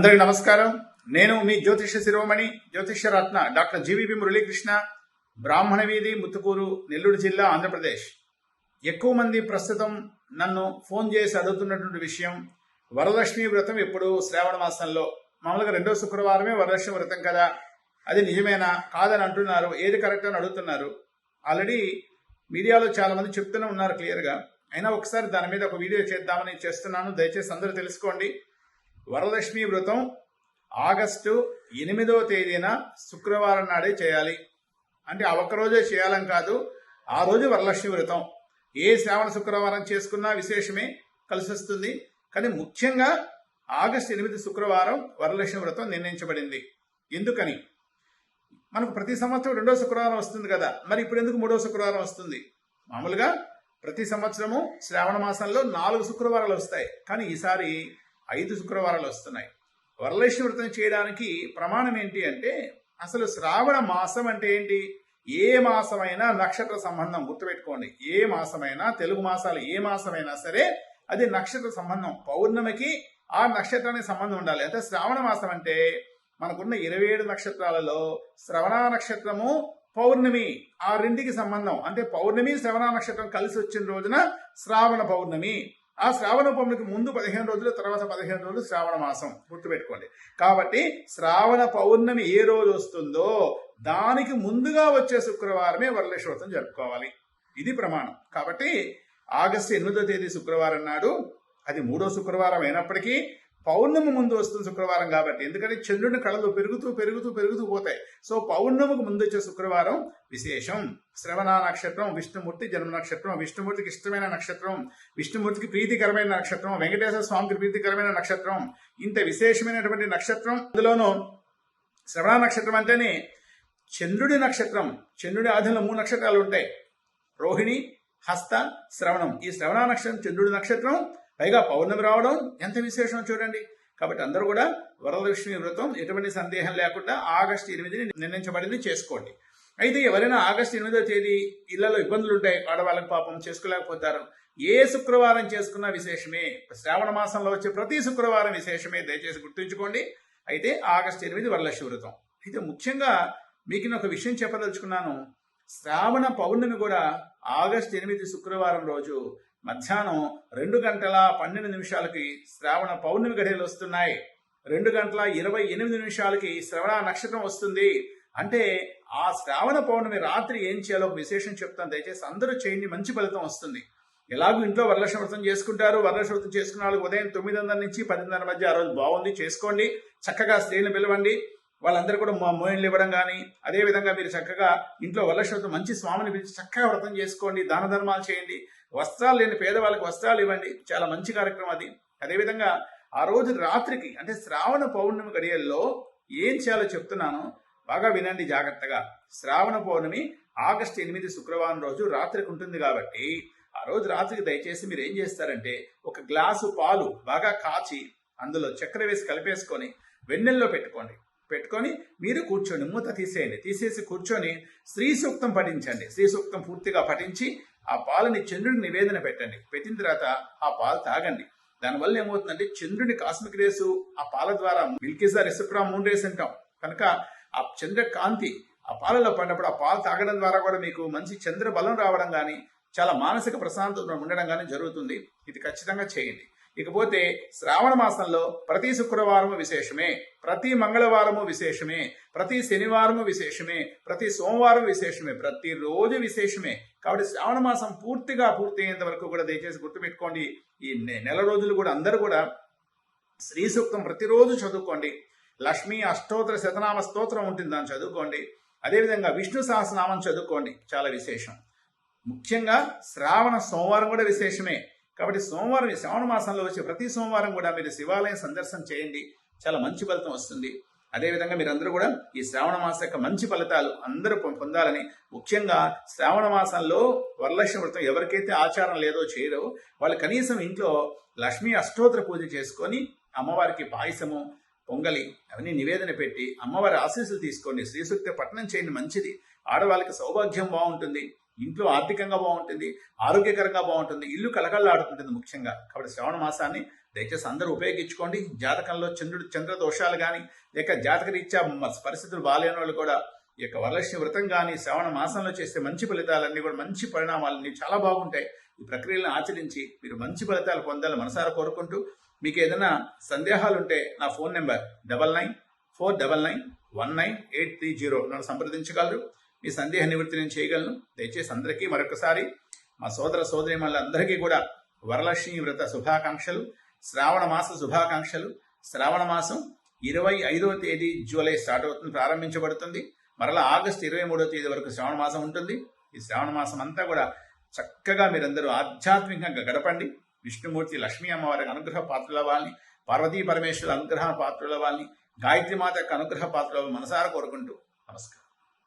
అందరికీ నమస్కారం. నేను మీ జ్యోతిష శిరోమణి జ్యోతిష రత్న డాక్టర్ జీవిపి మురళీకృష్ణ బ్రాహ్మణ వీధి ముత్తుకూరు నెల్లూరు జిల్లా ఆంధ్రప్రదేశ్. ఎక్కువ మంది ప్రస్తుతం నన్ను ఫోన్ చేసి అడుగుతున్నటువంటి విషయం వరలక్ష్మి వ్రతం ఎప్పుడు శ్రావణ మాసంలో మామూలుగా రెండో శుక్రవారమే వరలక్ష్మి వ్రతం కదా అది నిజమేనా కాదని అంటున్నారు ఏది కరెక్ట్ అని అడుగుతున్నారు. ఆల్రెడీ మీడియాలో చాలామంది చెప్తూనే ఉన్నారు క్లియర్గా అయినా ఒకసారి దాని మీద ఒక వీడియో చేద్దామని చేస్తున్నాను దయచేసి అందరూ తెలుసుకోండి. వరలక్ష్మి వ్రతం ఆగస్టు ఎనిమిదవ తేదీన శుక్రవారం నాడే చేయాలి. అంటే ఆ ఒక్కరోజే చేయాలని కాదు ఆ రోజు వరలక్ష్మి వ్రతం. ఏ శ్రావణ శుక్రవారం చేసుకున్నా విశేషమే కలిసి వస్తుంది కానీ ముఖ్యంగా ఆగస్టు ఎనిమిది శుక్రవారం వరలక్ష్మి వ్రతం నిర్ణయించబడింది. ఎందుకని? మనకు ప్రతి సంవత్సరం రెండో శుక్రవారం వస్తుంది కదా. మరి ఇప్పుడు ఎందుకు మూడో శుక్రవారం వస్తుంది? మామూలుగా ప్రతి సంవత్సరము శ్రావణ మాసంలో నాలుగు శుక్రవారాలు వస్తాయి. కానీ ఈసారి ఐదు శుక్రవారాలు వస్తున్నాయి. వరలక్ష్మి వ్రతం చేయడానికి ప్రమాణం ఏంటి అంటే అసలు శ్రావణ మాసం అంటే ఏంటి? ఏ మాసమైనా నక్షత్ర సంబంధం గుర్తుపెట్టుకోండి. ఏ మాసమైనా తెలుగు మాసాలు ఏ మాసమైనా సరే అది నక్షత్ర సంబంధం. పౌర్ణమికి ఆ నక్షత్రానికి సంబంధం ఉండాలి. అంటే శ్రావణ మాసం అంటే మనకున్న ఇరవై ఏడు నక్షత్రాలలో శ్రవణ నక్షత్రము పౌర్ణమి ఆ రెండికి సంబంధం. అంటే పౌర్ణమి శ్రవణ నక్షత్రం కలిసి వచ్చిన రోజున శ్రావణ పౌర్ణమి. ఆ శ్రావణ పౌర్ణమికి ముందు పదిహేను రోజులు తర్వాత పదిహేను రోజులు శ్రావణ మాసం. గుర్తుపెట్టుకోండి. కాబట్టి శ్రావణ పౌర్ణమి ఏ రోజు వస్తుందో దానికి ముందుగా వచ్చే శుక్రవారమే వరలక్ష్మి జరుపుకోవాలి. ఇది ప్రమాణం. కాబట్టి ఆగస్టు ఎనిమిదో తేదీ శుక్రవారం నాడు అది మూడో శుక్రవారం అయినప్పటికీ పౌర్ణమి ముందు వస్తుంది శుక్రవారం కాబట్టి. ఎందుకంటే చంద్రుని కళలు పెరుగుతూ పెరుగుతూ పెరుగుతూ పోతాయి. సో పౌర్ణమికి ముందు వచ్చే శుక్రవారం విశేషం. శ్రవణ నక్షత్రం విష్ణుమూర్తి జన్మ నక్షత్రం విష్ణుమూర్తికి ఇష్టమైన నక్షత్రం విష్ణుమూర్తికి ప్రీతికరమైన నక్షత్రం వెంకటేశ్వర స్వామికి ప్రీతికరమైన నక్షత్రం ఇంత విశేషమైనటువంటి నక్షత్రం. అందులోనూ శ్రవణ నక్షత్రం అంటేనే చంద్రుడి నక్షత్రం. చంద్రుడి ఆధీనంలో మూడు నక్షత్రాలు ఉంటాయి. రోహిణి హస్త శ్రవణం. ఈ శ్రవణ నక్షత్రం చంద్రుడి నక్షత్రం పైగా పౌర్ణమి రావడం ఎంత విశేషం చూడండి. కాబట్టి అందరూ కూడా వరలక్ష్మి వ్రతం ఎటువంటి సందేహం లేకుండా ఆగస్టు ఎనిమిదిని నిర్ణయించబడింది చేసుకోండి. అయితే ఎవరైనా ఆగస్టు ఎనిమిదో తేదీ ఇళ్ళలో ఇబ్బందులు ఉంటాయి ఆడవాళ్ళకి పాపం చేసుకోలేకపోతారు. ఏ శుక్రవారం చేసుకున్న విశేషమే. శ్రావణ మాసంలో వచ్చే ప్రతి శుక్రవారం విశేషమే. దయచేసి గుర్తుంచుకోండి. అయితే ఆగస్టు ఎనిమిది వరలక్ష్మి వ్రతం. అయితే ముఖ్యంగా మీకు నేను ఒక విషయం చెప్పదలుచుకున్నాను. శ్రావణ పౌర్ణమి కూడా ఆగస్టు ఎనిమిది శుక్రవారం రోజు మధ్యాహ్నం రెండు గంటల పన్నెండు నిమిషాలకి శ్రావణ పౌర్ణమి గడియలు వస్తున్నాయి. రెండు గంటల ఇరవై ఎనిమిది నిమిషాలకి శ్రవణ నక్షత్రం వస్తుంది. అంటే ఆ శ్రావణ పౌర్ణమి రాత్రి ఏం చేయాలో ఒక విశేషం చెప్తాను. దయచేసి అందరూ చేయండి మంచి ఫలితం వస్తుంది. ఎలాగో ఇంట్లో వరలక్ష్మి వ్రతం చేసుకుంటారు. వరలక్ష్మి వ్రతం చేసుకున్న వాళ్ళకి ఉదయం తొమ్మిదిన్నర నుంచి పదిన్నర మధ్య ఆ రోజు బాగుంది చేసుకోండి. చక్కగా స్త్రీని పిలవండి. వాళ్ళందరూ కూడా మా మోయిన్లు ఇవ్వడం కానీ అదేవిధంగా మీరు చక్కగా ఇంట్లో వరలక్ష్మి వ్రతం మంచి స్వామిని పిలిచి చక్కగా వ్రతం చేసుకోండి. దాన ధర్మాలు చేయండి. వస్త్రాలు లేని పేదవాళ్ళకి వస్త్రాలు ఇవ్వండి. చాలా మంచి కార్యక్రమం అది. అదేవిధంగా ఆ రోజు రాత్రికి అంటే శ్రావణ పౌర్ణమి గడియల్లో ఏం చేయాలో చెప్తున్నాను బాగా వినండి జాగ్రత్తగా. శ్రావణ పౌర్ణమి ఆగస్టు ఎనిమిది శుక్రవారం రోజు రాత్రికి ఉంటుంది కాబట్టి ఆ రోజు రాత్రికి దయచేసి మీరు ఏం చేస్తారంటే ఒక గ్లాసు పాలు బాగా కాచి అందులో చక్కెర వేసి కలిపేసుకొని వెన్నెల్లో పెట్టుకోండి. పెట్టుకొని మీరు కూర్చొని మూత తీసేయండి. తీసేసి కూర్చొని శ్రీ సూక్తం పఠించండి. శ్రీ సూక్తం పూర్తిగా పఠించి ఆ పాలని చంద్రుడికి నివేదన పెట్టండి. పెట్టిన తర్వాత ఆ పాలు తాగండి. దానివల్ల ఏమవుతుందంటే చంద్రుడి కాస్మిక్ రేసు ఆ పాల ద్వారా మిల్కీసా రెసిప్రా మూన్ రేస్ అంటాం. కనుక ఆ చంద్ర కాంతి ఆ పాలలో పడినప్పుడు ఆ పాలు తాగడం ద్వారా కూడా మీకు మంచి చంద్ర బలం రావడం కానీ చాలా మానసిక ప్రశాంతత ఉండడం కానీ జరుగుతుంది. ఇది ఖచ్చితంగా చేయండి. ఇకపోతే శ్రావణ మాసంలో ప్రతి శుక్రవారము విశేషమే ప్రతి మంగళవారము విశేషమే ప్రతి శనివారము విశేషమే ప్రతి సోమవారం విశేషమే ప్రతిరోజు విశేషమే. కాబట్టి శ్రావణ మాసం పూర్తిగా పూర్తయ్యేంత వరకు కూడా దయచేసి గుర్తుపెట్టుకోండి. ఈ నె- నెల రోజులు కూడా అందరూ కూడా శ్రీ సూక్తం ప్రతిరోజు చదువుకోండి. లక్ష్మీ అష్టోత్తర శతనామ స్తోత్రం ఉంటుంది దాన్ని చదువుకోండి. అదేవిధంగా విష్ణు సహస్రనామం చదువుకోండి. చాలా విశేషం. ముఖ్యంగా శ్రావణ సోమవారం కూడా విశేషమే. కాబట్టి సోమవారం ఈ శ్రావణ మాసంలో వచ్చే ప్రతి సోమవారం కూడా మీరు శివాలయం సందర్శనం చేయండి. చాలా మంచి ఫలితం వస్తుంది. అదేవిధంగా మీరందరూ కూడా ఈ శ్రావణ మాసం యొక్క మంచి ఫలితాలు అందరూ పొందాలని ముఖ్యంగా శ్రావణ మాసంలో వరలక్ష్మి వ్రతం ఎవరికైతే ఆచారం లేదో చేయరో వాళ్ళు కనీసం ఇంట్లో లక్ష్మీ అష్టోత్తర పూజ చేసుకొని అమ్మవారికి పాయసము పొంగలి అవన్నీ నివేదన పెట్టి అమ్మవారి ఆశీస్సులు తీసుకోండి. శ్రీశక్తి పట్టణం చేయండి మంచిది. ఆడవాళ్ళకి సౌభాగ్యం బాగుంటుంది. ఇంట్లో ఆర్థికంగా బాగుంటుంది ఆరోగ్యకరంగా బాగుంటుంది ఇల్లు కలకల్లాడుతుంటుంది ముఖ్యంగా. కాబట్టి శ్రావణ మాసాన్ని దయచేసి అందరూ ఉపయోగించుకోండి. జాతకంలో చంద్రుడు చంద్ర దోషాలు కానీ లేక జాతక రీత్యా పరిస్థితులు బాగాలేని వాళ్ళు కూడా ఈ యొక్క వరలక్ష్మి వ్రతం కానీ శ్రావణ మాసంలో చేస్తే మంచి ఫలితాలన్నీ కూడా మంచి పరిణామాలన్నీ చాలా బాగుంటాయి. ఈ ప్రక్రియలను ఆచరించి మీరు మంచి ఫలితాలు పొందాలని మనసారా కోరుకుంటూ మీకు ఏదైనా సందేహాలు ఉంటే నా phone number double nine four double nine one nine eight three zero నన్ను సంప్రదించగలరు. మీ సందేహ నివృత్తి నేను చేయగలను. దయచేసి అందరికీ మరొకసారి మా సోదర సోదరి అందరికీ కూడా వరలక్ష్మి వ్రత శుభాకాంక్షలు శ్రావణ మాస శుభాకాంక్షలు. శ్రావణ మాసం ఇరవై ఐదవ తేదీ జూలై స్టార్ట్ అవుతుంది ప్రారంభించబడుతుంది. మరలా ఆగస్టు ఇరవై మూడవ తేదీ వరకు శ్రావణ మాసం ఉంటుంది. ఈ శ్రావణ మాసం అంతా కూడా చక్కగా మీరందరూ ఆధ్యాత్మికంగా గడపండి. విష్ణుమూర్తి లక్ష్మీ అమ్మవారికి అనుగ్రహ పాత్రల వాళ్ళని పార్వతీ పరమేశ్వర అనుగ్రహ పాత్రల వాళ్ళని గాయత్రి మాత యొక్క అనుగ్రహ పాత్రల మనసారా కోరుకుంటూ నమస్కారం.